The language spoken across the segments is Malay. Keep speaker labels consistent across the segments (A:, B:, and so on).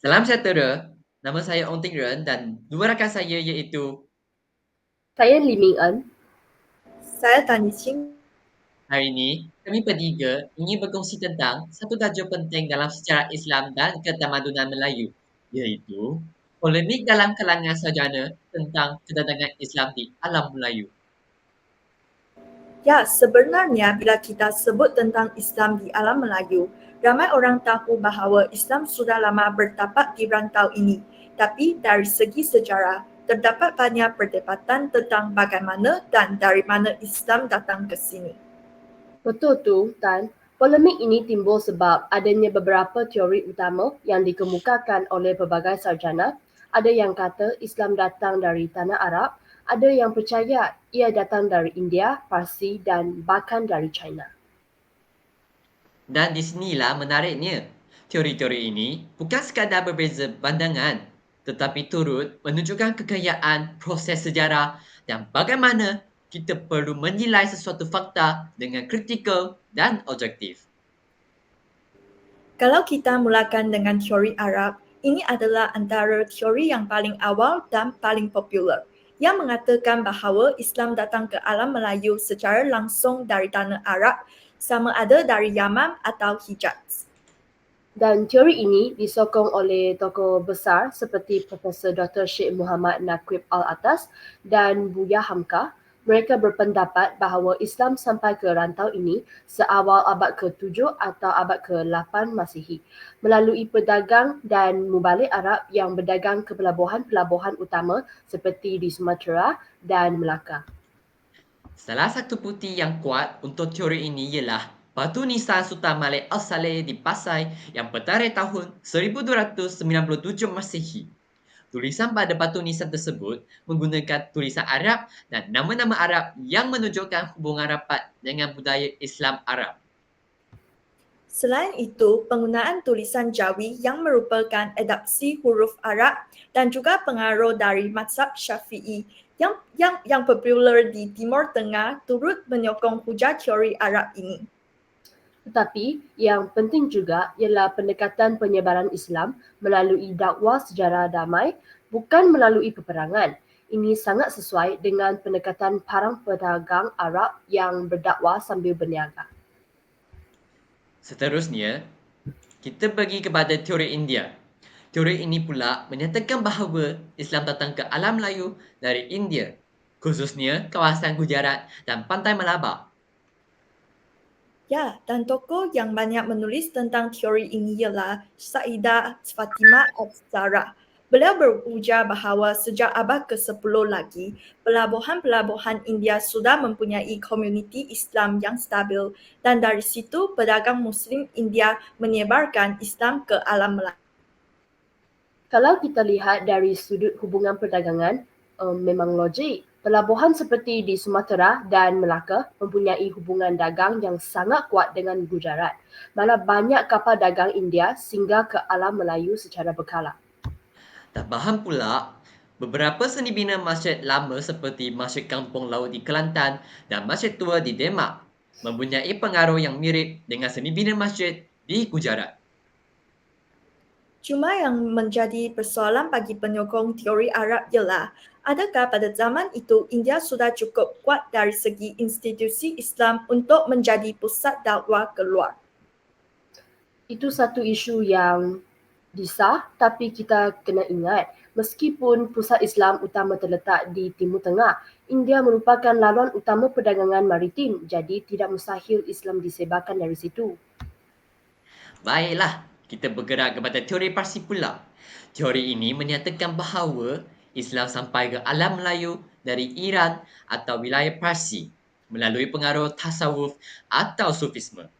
A: Salam sejahtera. Nama saya Ong Ting Ren dan dua rakan saya iaitu
B: Saya Lee Ming En.
C: Saya Tan Yiqing.
A: hari ini kami bertiga ingin berkongsi tentang satu tajuk penting dalam sejarah Islam dan ketamadunan Melayu iaitu polemik dalam kalangan sarjana tentang kedatangan Islam di alam Melayu.
C: Ya, sebenarnya bila kita sebut tentang Islam di alam Melayu, ramai orang tahu bahawa Islam sudah lama bertapak di rantau ini. Tapi dari segi sejarah, terdapat banyak perdebatan tentang bagaimana dan dari mana Islam datang ke sini.
B: Betul tu, Tan. Polemik ini timbul sebab adanya beberapa teori utama yang dikemukakan oleh pelbagai sarjana. Ada yang kata Islam datang dari tanah Arab, ada yang percaya ia datang dari India, Parsi dan bahkan dari China.
A: Dan di sinilah menariknya. Teori-teori ini bukan sekadar berbeza pandangan tetapi turut menunjukkan kekayaan proses sejarah dan bagaimana kita perlu menilai sesuatu fakta dengan kritikal dan objektif.
C: Kalau kita mulakan dengan teori Arab, ini adalah antara teori yang paling awal dan paling popular yang mengatakan bahawa Islam datang ke alam Melayu secara langsung dari tanah Arab sama ada dari Yaman atau Hijaz.
B: Dan teori ini disokong oleh tokoh besar seperti Profesor Dr. Sheikh Muhammad Naqib Al-Atas dan Buya Hamka. Mereka berpendapat bahawa Islam sampai ke rantau ini seawal abad ke-7 atau abad ke-8 Masihi melalui pedagang dan mubalik Arab yang berdagang ke pelabuhan-pelabuhan utama seperti di Sumatera dan Melaka.
A: Salah satu bukti yang kuat untuk teori ini ialah batu nisan Sultan Malik Al-Saleh di Pasai yang bertarikh tahun 1297 Masihi. Tulisan pada batu nisan tersebut menggunakan tulisan Arab dan nama-nama Arab yang menunjukkan hubungan rapat dengan budaya Islam Arab.
C: Selain itu, penggunaan tulisan Jawi yang merupakan adapsi huruf Arab dan juga pengaruh dari mazhab Syafi'i yang yang yang popular di Timur Tengah turut menyokong hujah teori Arab ini.
B: Tetapi yang penting juga ialah pendekatan penyebaran Islam melalui dakwah sejarah damai bukan melalui peperangan. Ini sangat sesuai dengan pendekatan para pedagang Arab yang berdakwah sambil berniaga.
A: Seterusnya, kita pergi kepada teori India. Teori ini pula menyatakan bahawa Islam datang ke alam Melayu dari India, khususnya kawasan Gujarat dan pantai Malabar.
C: Ya, dan tokoh yang banyak menulis tentang teori ini ialah Saidah Fatimah Al-Zahra. Beliau berujar bahawa sejak abad ke-10 lagi, pelabuhan-pelabuhan India sudah mempunyai komuniti Islam yang stabil dan dari situ pedagang Muslim India menyebarkan Islam ke alam Melayu.
B: Kalau kita lihat dari sudut hubungan perdagangan, um, memang logik. Pelabuhan seperti di Sumatera dan Melaka mempunyai hubungan dagang yang sangat kuat dengan Gujarat. Malah banyak kapal dagang India singgah ke alam Melayu secara berkala.
A: Tambahan pula, beberapa seni bina masjid lama seperti Masjid Kampung Laut di Kelantan dan Masjid Tua di Demak mempunyai pengaruh yang mirip dengan seni bina masjid di Gujarat.
C: Cuma yang menjadi persoalan bagi penyokong teori Arab ialah adakah pada zaman itu India sudah cukup kuat dari segi institusi Islam untuk menjadi pusat dakwah keluar?
B: Itu satu isu yang disah tapi kita kena ingat meskipun pusat Islam utama terletak di Timur Tengah, India merupakan laluan utama perdagangan maritim jadi tidak mustahil Islam disebarkan dari situ.
A: Baiklah, kita bergerak kepada teori Parsi pula. Teori ini menyatakan bahawa Islam sampai ke alam Melayu dari Iran atau wilayah Parsi melalui pengaruh tasawuf atau sufisme.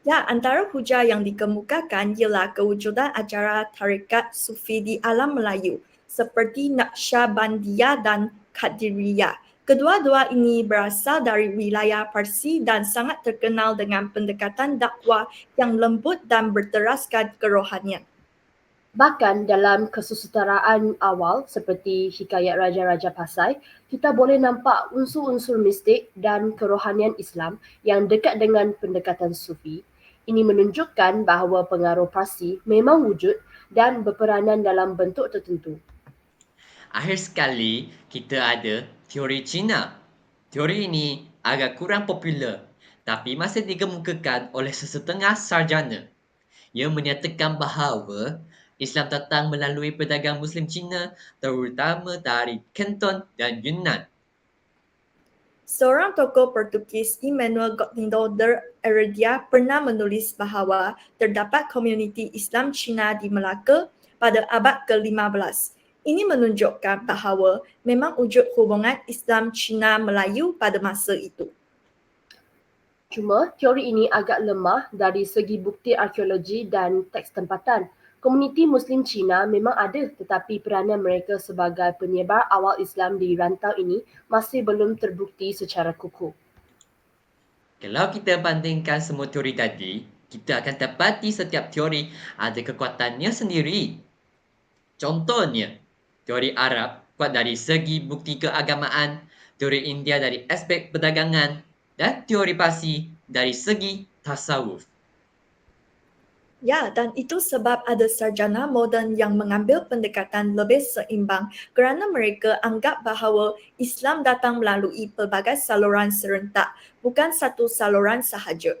C: Ya, antara hujah yang dikemukakan ialah kewujudan ajaran tarikat sufi di alam Melayu seperti Naqsyabandiyah dan Qadiriyah Kedua-dua ini berasal dari wilayah Parsi dan sangat terkenal dengan pendekatan dakwah yang lembut dan berteraskan kerohanian.
B: Bahkan dalam kesusataraan awal seperti Hikayat Raja-Raja Pasai, kita boleh nampak unsur-unsur mistik dan kerohanian Islam yang dekat dengan pendekatan sufi. Ini menunjukkan bahawa pengaruh Parsi memang wujud dan berperanan dalam bentuk tertentu.
A: Akhir sekali, kita ada teori Cina. Teori ini agak kurang popular tapi masih dikemukakan oleh sesetengah sarjana. Ia menyatakan bahawa Islam datang melalui pedagang Muslim Cina terutama dari Canton dan Yunnan.
C: Seorang tokoh Portugis Emmanuel Gottindo de Heredia pernah menulis bahawa terdapat komuniti Islam Cina di Melaka pada abad ke-15. Ini menunjukkan bahawa memang wujud hubungan Islam Cina Melayu pada masa itu.
B: Cuma teori ini agak lemah dari segi bukti arkeologi dan teks tempatan. Komuniti Muslim Cina memang ada tetapi peranan mereka sebagai penyebar awal Islam di rantau ini masih belum terbukti secara kukuh.
A: Kalau kita bandingkan semua teori tadi, kita akan dapati setiap teori ada kekuatannya sendiri. Contohnya, teori Arab kuat dari segi bukti keagamaan, teori India dari aspek perdagangan dan teori Parsi dari segi tasawuf.
C: Ya, dan itu sebab ada sarjana moden yang mengambil pendekatan lebih seimbang kerana mereka anggap bahawa Islam datang melalui pelbagai saluran serentak, bukan satu saluran sahaja.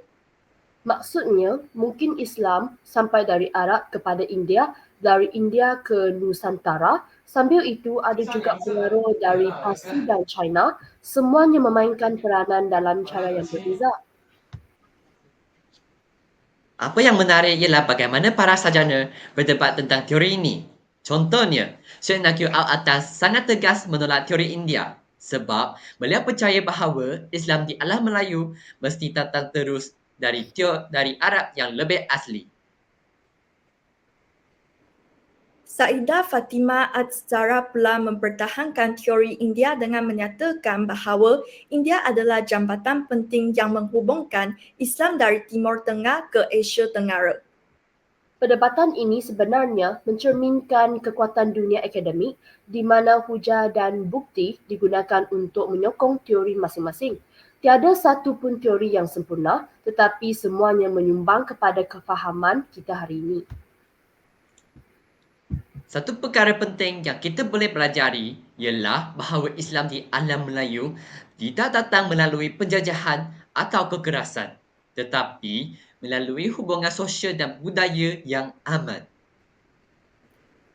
B: Maksudnya, mungkin Islam sampai dari Arab kepada India, dari India ke Nusantara, sambil itu ada juga pengaruh dari Parsi dan China, semuanya memainkan peranan dalam cara yang berbeza.
A: Apa yang menarik ialah bagaimana para sarjana berdebat tentang teori ini. Contohnya, Syed Nakil Al-Atas sangat tegas menolak teori India sebab beliau percaya bahawa Islam di alam Melayu mesti datang terus dari teori, dari Arab yang lebih asli.
C: Saidah Fatimah Az-Zahra pula mempertahankan teori India dengan menyatakan bahawa India adalah jambatan penting yang menghubungkan Islam dari Timur Tengah ke Asia Tenggara.
B: Perdebatan ini sebenarnya mencerminkan kekuatan dunia akademik di mana hujah dan bukti digunakan untuk menyokong teori masing-masing. Tiada satu pun teori yang sempurna tetapi semuanya menyumbang kepada kefahaman kita hari ini.
A: Satu perkara penting yang kita boleh pelajari ialah bahawa Islam di alam Melayu tidak datang melalui penjajahan atau kekerasan tetapi melalui hubungan sosial dan budaya yang aman.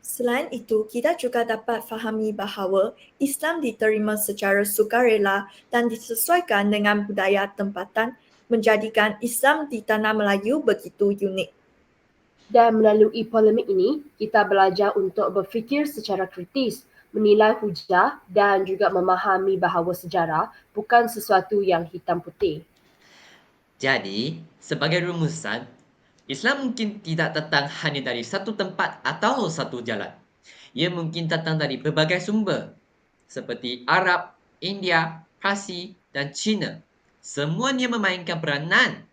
C: Selain itu, kita juga dapat fahami bahawa Islam diterima secara sukarela dan disesuaikan dengan budaya tempatan menjadikan Islam di tanah Melayu begitu unik.
B: Dan melalui polemik ini, kita belajar untuk berfikir secara kritis, menilai hujah dan juga memahami bahawa sejarah bukan sesuatu yang hitam putih.
A: Jadi, sebagai rumusan, Islam mungkin tidak datang hanya dari satu tempat atau satu jalan. Ia mungkin datang dari berbagai sumber seperti Arab, India, Parsi dan Cina. Semuanya memainkan peranan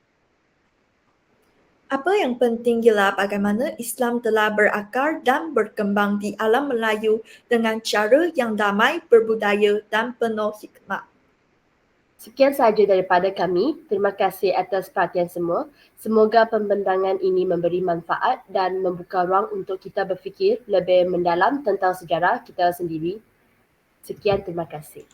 C: apa yang penting ialah bagaimana Islam telah berakar dan berkembang di alam Melayu dengan cara yang damai, berbudaya dan penuh hikmah.
B: Sekian sahaja daripada kami. Terima kasih atas perhatian semua. Semoga pembentangan ini memberi manfaat dan membuka ruang untuk kita berfikir lebih mendalam tentang sejarah kita sendiri. Sekian, terima kasih.